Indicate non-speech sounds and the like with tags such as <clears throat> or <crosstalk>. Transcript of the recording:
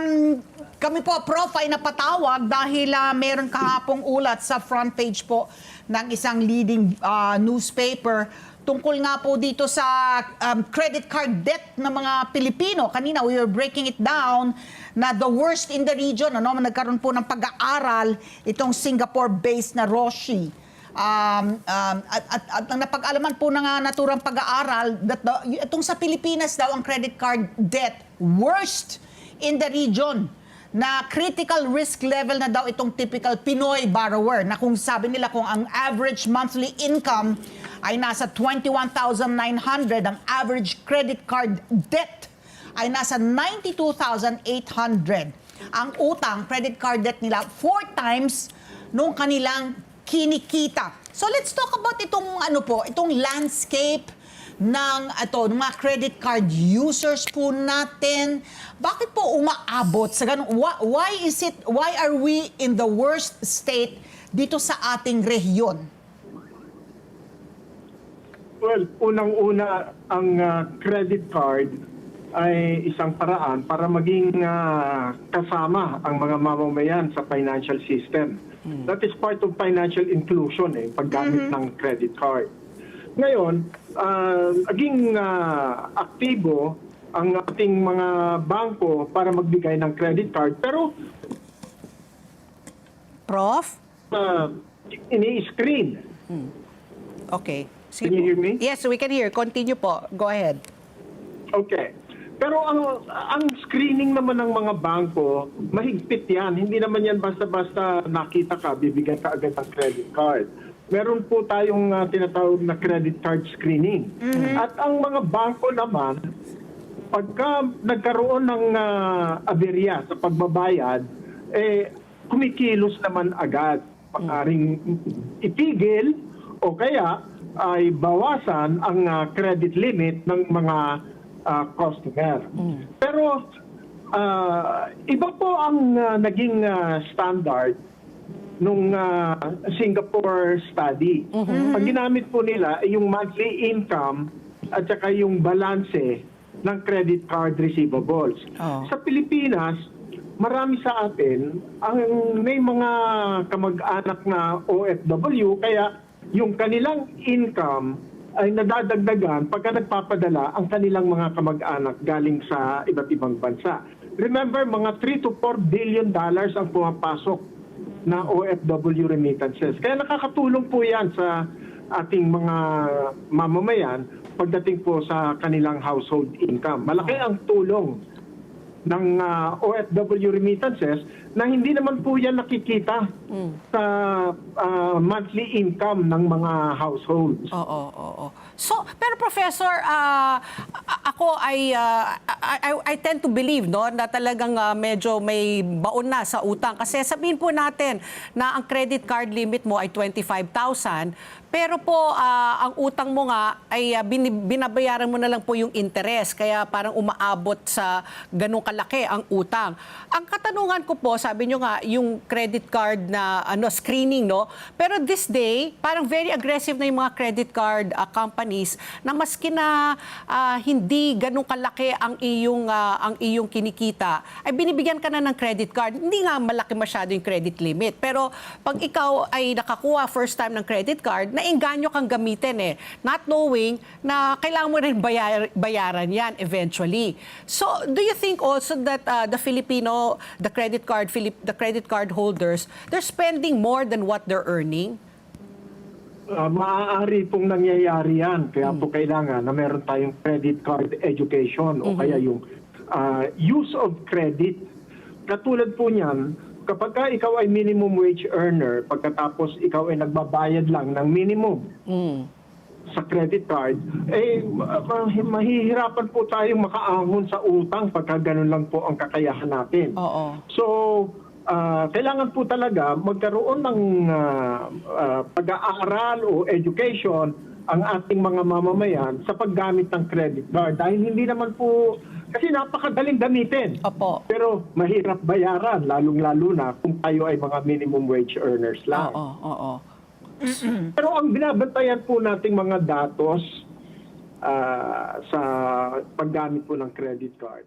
um, kami po, Prof, ay napatawag dahil ah, meron kahapong ulat sa front page po ng isang leading ah, newspaper tungkol nga po dito sa um, credit card debt ng mga Pilipino. Kanina, we were breaking it down na the worst in the region. Ano? Nagkaroon po ng pag-aaral itong Singapore-based na Roshi. Um, um, at, at, at ang napag-alaman po ng uh, naturang pag-aaral that the, itong sa Pilipinas daw ang credit card debt worst in the region na critical risk level na daw itong typical Pinoy borrower na kung sabi nila kung ang average monthly income ay nasa 21,900 ang average credit card debt ay nasa 92,800 ang utang credit card debt nila four times nung kanilang kinikita. So let's talk about itong ano po, itong landscape ng ito, ng mga credit card users po natin. Bakit po umaabot sa ganun? Why, is it, why are we in the worst state dito sa ating rehiyon? Well, unang-una, ang ah, credit card ay isang paraan para maging ah, kasama ang mga mamamayan sa financial system. That is part of financial inclusion, eh, paggamit ng credit card. Ngayon, ah, naging ah, aktibo ang ating mga bangko para magbigay ng credit card. Pero Prof? ah, ini-screen. Okay. Can you hear me? Yes, we can hear. Continue po. Go ahead. Okay. Pero ang ang screening naman ng mga bangko, mahigpit 'yan. Hindi naman 'yan basta-basta nakita ka, bibigyan ka agad ng credit card. Meron po tayong ah, tinatawag na credit card screening. At ang mga bangko naman, pagka nagkaroon ng ah, aberya sa pagbabayad, eh kumikilos naman agad. Paaring ipigil o kaya ay bawasan ang ah, credit limit ng mga ah, customer. Pero ah, iba po ang ah, naging ah, standard nung ah, Singapore study. Ang ginamit po nila yung monthly income at saka yung balanse ng credit card receivables. Oh. Sa Pilipinas, marami sa atin ang may mga kamag-anak na OFW kaya yung kanilang income ay nadadagdagan pagka nagpapadala ang kanilang mga kamag-anak galing sa iba't ibang bansa. Remember, mga 3 to 4 billion dollars ang pumapasok na OFW remittances. Kaya nakakatulong po yan sa ating mga mamamayan pagdating po sa kanilang household income. Malaki ang tulong ng ah, OFW remittances na hindi naman po yan nakikita sa ah, monthly income ng mga households. Oo, oo, oo. So, pero Professor, ah, a- ako ay ah, I, I- I tend to believe no na talagang ah, medyo may baon na sa utang. Kasi sabihin po natin na ang credit card limit mo ay 25,000 pero po ah, ang utang mo nga ay bini- binabayaran mo na lang po yung interest. Kaya parang umaabot sa ganung kalaki ang utang. Ang katanungan ko po, sabi nyo nga yung credit card na ano screening no, pero this day parang very aggressive na yung mga credit card ah, companies na maski na ah, hindi ganun kalaki ang iyong ah, ang iyong kinikita ay binibigyan ka na ng credit card. Hindi nga malaki masyado yung credit limit. Pero pag ikaw ay nakakuha first time ng credit card, nainganyo kang gamitin eh. Not knowing na kailangan mo rin bayar, bayaran yan eventually. So, do you think also that ah, the Filipino, the credit card Filip, the credit card holders, they're spending more than what they're earning? Uh, maaari pong nangyayari yan. Kaya po kailangan na meron tayong credit card education o kaya yung uh, use of credit. Katulad po niyan, kapag ka ikaw ay minimum wage earner, pagkatapos ikaw ay nagbabayad lang ng minimum sa credit card, eh ma- ma- mahihirapan po tayong makaahon sa utang pagka ganun lang po ang kakayahan natin. Oo. So, ah, kailangan po talaga magkaroon ng ah, ah, pag-aaral o education ang ating mga mamamayan sa paggamit ng credit card. Dahil hindi naman po, kasi napakadaling gamitin. Opo. Pero mahirap bayaran, lalong-lalo na kung tayo ay mga minimum wage earners lang. Oo, oo. <clears throat> Pero ang binabantayan po nating mga datos ah, sa paggamit po ng credit card,